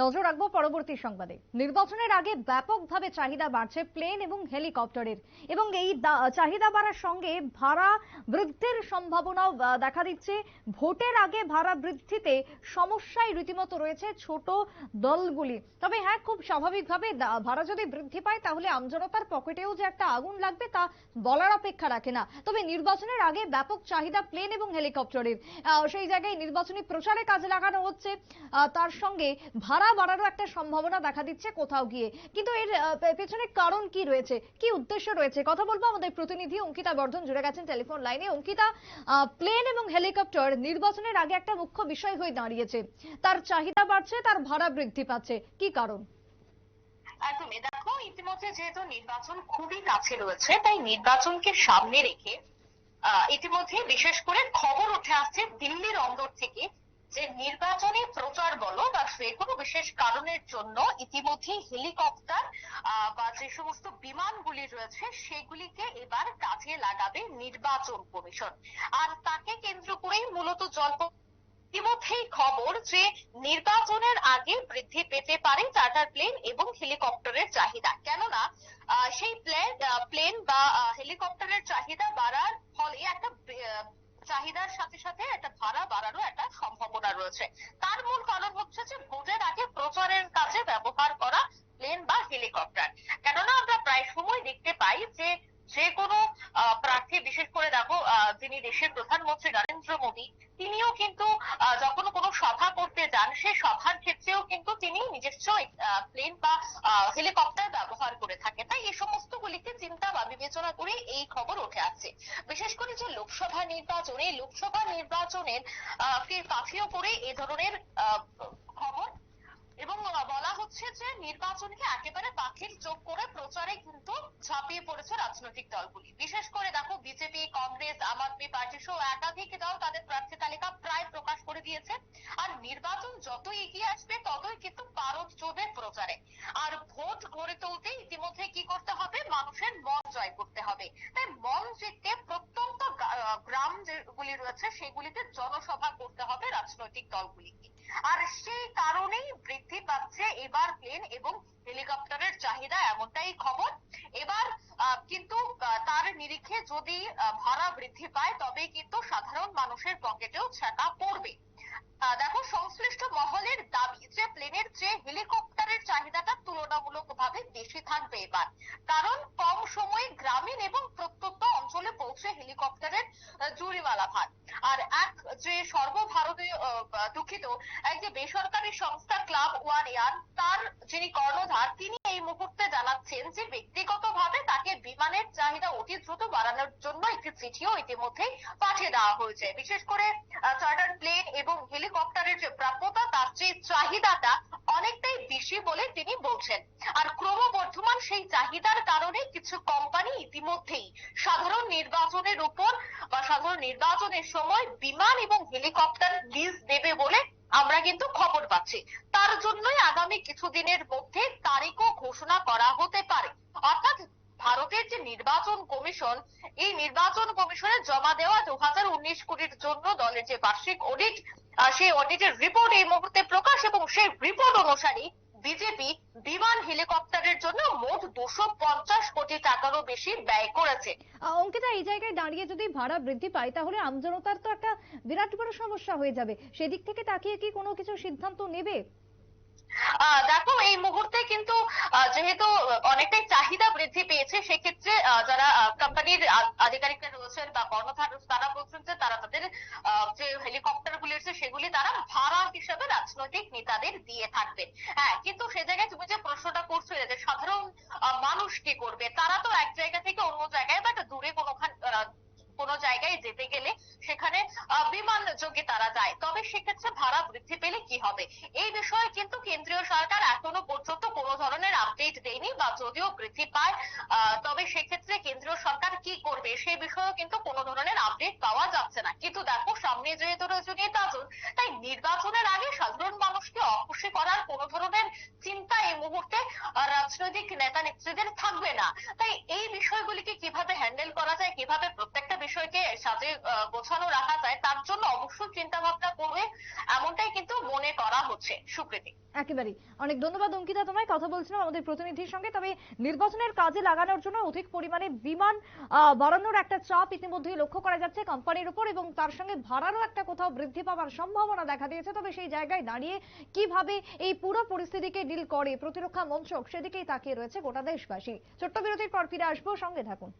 নজর রাখব পরবর্তী সংবাদে। নির্বাচনের আগে ব্যাপকভাবে চাহিদা বাড়ছে প্লেন এবং হেলিকপ্টারের। এবং এই চাহিদা বাড়ার সঙ্গে ভাড়া বৃদ্ধির সম্ভাবনাও দেখা দিচ্ছে। ভোটের আগে ভাড়া বৃদ্ধিতে সমস্যায় রীতিমতো রয়েছে ছোট দলগুলি। তবে হ্যাঁ খুব স্বাভাবিকভাবে ভাড়া যদি বৃদ্ধি পায়, তাহলে আমজনতার পকেটেও যে একটা আগুন লাগবে তা বলার অপেক্ষা রাখে না। তবে নির্বাচনের আগে ব্যাপক চাহিদা প্লেন এবং হেলিকপ্টারের। সেই জায়গায় নির্বাচনী প্রচারে কাজে লাগানো হচ্ছে। তার সঙ্গে ভাড়া বাড়ারও একটা সম্ভাবনা দেখা দিচ্ছে কোথাও গিয়ে। কিন্তু এর পেছনে কারণ কি রয়েছে? কি উদ্দেশ্য রয়েছে? কথা বলব আমাদের প্রতিনিধি অঙ্কিতা বর্ধন। জুড়ে গেছেন টেলিফোন লাইনে। অঙ্কিতা প্লেন এবং হেলিকপ্টার নির্বাচনের আগে একটা মুখ্য বিষয় হয়ে দাঁড়িয়েছে। তার চাহিদা বাড়ছে, তার ভাড়া বৃদ্ধি পাচ্ছে। কি কারণ? একদমই দেখো, ইতিমধ্যে যেহেতু নির্বাচন খুবই কাছে রয়েছে, তাই নির্বাচনকে সামনে রেখে ইতিমধ্যে বিশেষ করে খবর উঠে আসছে দিল্লির অন্দর থেকে যে নির্বাচনী প্রচার বলো বা যে কোনো বিশেষ কারণের জন্য ইতিমধ্যে হেলিকপ্টার বা যে সমস্ত বিমানগুলি রয়েছে, সেগুলিকে এবার কাজে লাগাবে নির্বাচন কমিশন। আর তাকে কেন্দ্র করেই মূলত জল্প ইতিমধ্যেই খবর যে নির্বাচনের আগে বৃদ্ধি পেতে পারে চার্টার প্লেন এবং হেলিকপ্টারের চাহিদা। কেননা সেই প্লেন প্লেন বা হেলিকপ্টারের চাহিদা বাড়ার চাহিদার সাথে সাথে একটা ভাড়া বাড়ারও একটা সম্ভাবনা রয়েছে। তার মূল কারণ হচ্ছে যে ভোটের আগে প্রচারের কাজে ব্যবহার করা প্লেন বা হেলিকপ্টার কেননা আমরা প্রায় সময় দেখতে পাই যে যে কোনো প্রার্থী, বিশেষ করে দেখো যিনি দেশের প্রধানমন্ত্রী নরেন্দ্র মোদী, তিনিও কিন্তু যখন কোনো সভা করতে যান সেই সভার ক্ষেত্রেও কিন্তু তিনি নিজস্ব প্লেন বা হেলিকপ্টার ব্যবহার করে থাকে। তাই এই সমস্ত গুলিকে চিন্তা বা বিবেচনা করে এই খবর উঠে আসছে। বিশেষ করে যে লোকসভা নির্বাচনে, লোকসভা নির্বাচনের কে কাফিও করে এ ধরনের খবর এবং বলা হচ্ছে যে নির্বাচনকে একেবারে পাখির চোখ করে প্রচারে কিন্তু ঝাঁপিয়ে পড়েছে রাজনৈতিক দলগুলি। বিশেষ করে দেখো, বিজেপি, কংগ্রেস, আম আদমি পার্টি সহ একাধিক দল তাদের প্রার্থী তালিকা প্রায় প্রকাশ করে দিয়েছে। আর নির্বাচন যত এগিয়ে আসবে, ততই কিন্তু পারদ চড়বে প্রচারে। আর ভোট গড়ে তুলতে ইতিমধ্যে কি করতে হবে? মানুষের মন জয় করতে হবে। তাই মন জিততে প্রত্যন্ত গ্রাম যেগুলি রয়েছে, সেগুলিতে জনসভা করতে হবে রাজনৈতিক দলগুলিকে। আর সেই কারণেই বৃদ্ধি পাচ্ছে এবার প্লেন এবং হেলিকপ্টারের চাহিদা, এমনটাই খবর। এবার কিন্তু তার নিরিখে যদি ভাড়া বৃদ্ধি পায় তবে কিন্তু সাধারণ মানুষের পকেটেও ছাতা পড়বে। দেখো সংশ্লিষ্ট মহলের দাবি যে প্লেনের চেয়ে হেলিকপ্টারের চাহিদাটা তুলনামূলকভাবে বেশি থাকবে এবার। কারণ কম সময়ে গ্রামীণ এবং প্রত্যন্ত অঞ্চলে পৌঁছে হেলিকপ্টারের জুড়িমালা ভার। আর এক যে সর্বভারতীয় দুঃখিত, এক যে বেসরকারি সংস্থা ক্লাব ওয়ান এয়ার, তার যিনি কর্ণধার, তিনি এই মুহূর্তে জানাচ্ছেন যে ব্যক্তিগতভাবে বিমানের চাহিদা অতি দ্রুত বাড়ানোর জন্য একটি চিঠিও ইতিমধ্যে পাঠিয়ে দেওয়া হয়েছে। বিশেষ করে চার্টার প্লেন এবং হেলিকপ্টারের যে প্রাপ্যতা, তার যে চাহিদাটা অনেকটাই বেশি বলে তিনি বলছেন। আর ক্রমবর্ধমান সেই চাহিদার কারণে কিছু কোম্পানি ইতিমধ্যেই সাধারণ নির্বাচনের উপর বা সাধারণ নির্বাচনের সময় বিমান এবং হেলিকপ্টার লিজ দেবে বলে আমরা কিন্তু খবর পাচ্ছি। তার জন্যই আগামী কিছুদিনের মধ্যে তারিখও ঘোষণা করা হতে পারে। নির্বাচন কমিশন এই নির্বাচন কমিশনে জমা দেওয়া দু হাজার উনিশ কোটির জন্য দলের যে বার্ষিক অডিট সেই অডিটের রিপোর্ট এই মুহূর্তে প্রকাশ এবং সেই রিপোর্ট অনুসারে বিজেপি বিমান হেলিকপ্টারের জন্য মোট দুশো পঞ্চাশ কোটি টাকারও বেশি ব্যয় করেছে। অঙ্কিতা এই জায়গায় দাঁড়িয়ে যদি ভাড়া বৃদ্ধি পায় তাহলে আমজনতার তো একটা বিরাট বড় সমস্যা হয়ে যাবে। সেদিক থেকে তাকিয়ে কি কোনো কিছু সিদ্ধান্ত নেবে? দেখো এই মুহূর্তে কিন্তু যেহেতু অনেকটাই চাহিদা বৃদ্ধি পেয়েছে সেক্ষেত্রে আহ, যারা কোম্পানির আধিকারিকরা রয়েছেন বা কর্ণধার তারা বলছেন যে তারা তাদের যে হেলিকপ্টার গুলি আছে সেগুলি তারা ভাড়া হিসেবে রাজনৈতিক নেতাদের দিয়ে থাকবেন হ্যাঁ কিন্তু সে জায়গায় তুমি যে প্রশ্নটা করছ যে সাধারণ মানুষ কি করবে? তারা তো এক জায়গা থেকে অন্য জায়গায় বা একটা দূরে আহ, কোনো জায়গায় যেতে গেলে সেখানে বিমান যোগে তারা যায়। তবে সেক্ষেত্রে ভাড়া বৃদ্ধি পেলে কি হবে? এই বিষয়ে কিন্তু কেন্দ্রীয় সরকার এখনও পর্যন্ত কোনো ধরনের আপডেট দেয়নি বা যদিও বৃদ্ধি পায় আহ, তবে সেক্ষেত্রে কেন্দ্রীয় সরকার কি করবে সে বিষয়েও কিন্তু কোনো ধরনের আপডেট পাওয়া যাচ্ছে না কিন্তু দেখো সামনে আছে তাই নির্বাচনের আগে সাধারণ মানুষকে অখুশি করার কোনো ধরনের চিন্তা এই মুহূর্তে রাজনৈতিক নেতা নেত্রীদের থাকবে না। তাই এই বিষয়গুলিকে কীভাবে হ্যান্ডেল করা যায়, কীভাবে প্রত্যেকটা বিষয়কে সাথে গোছানো রাখা যায়, তার জন্য অবশ্যই চিন্তা ভাবনা করবে এমনটাই কিন্তু মনে করা হচ্ছে সুপ্রীতি। একেবারেই। অনেক ধন্যবাদ অঙ্কিতা তোমায়। কথা বলছিলাম আমাদের প্রতিনিধির সঙ্গে। তবে নির্বাচনের কাজে লাগানোর জন্য অধিক পরিমাণে বিমান বাড়ানোর একটা চাপ ইতিমধ্যেই লক্ষ্য করা যাচ্ছে কোম্পানির উপর এবং তার সঙ্গে ভাড়ারও একটা কোথাও বৃদ্ধি পাওয়ার সম্ভাবনা দেখা দিয়েছে। তবে সেই জায়গায় দাঁড়িয়ে কীভাবে এই পুরো পরিস্থিতিকে ডিল করে প্রতিরক্ষা মন্ত্রক সেদিকেই তাকিয়ে রয়েছে গোটা দেশবাসী। ছোট্ট বিরতির পর ফিরে আসব। সঙ্গে থাকুন।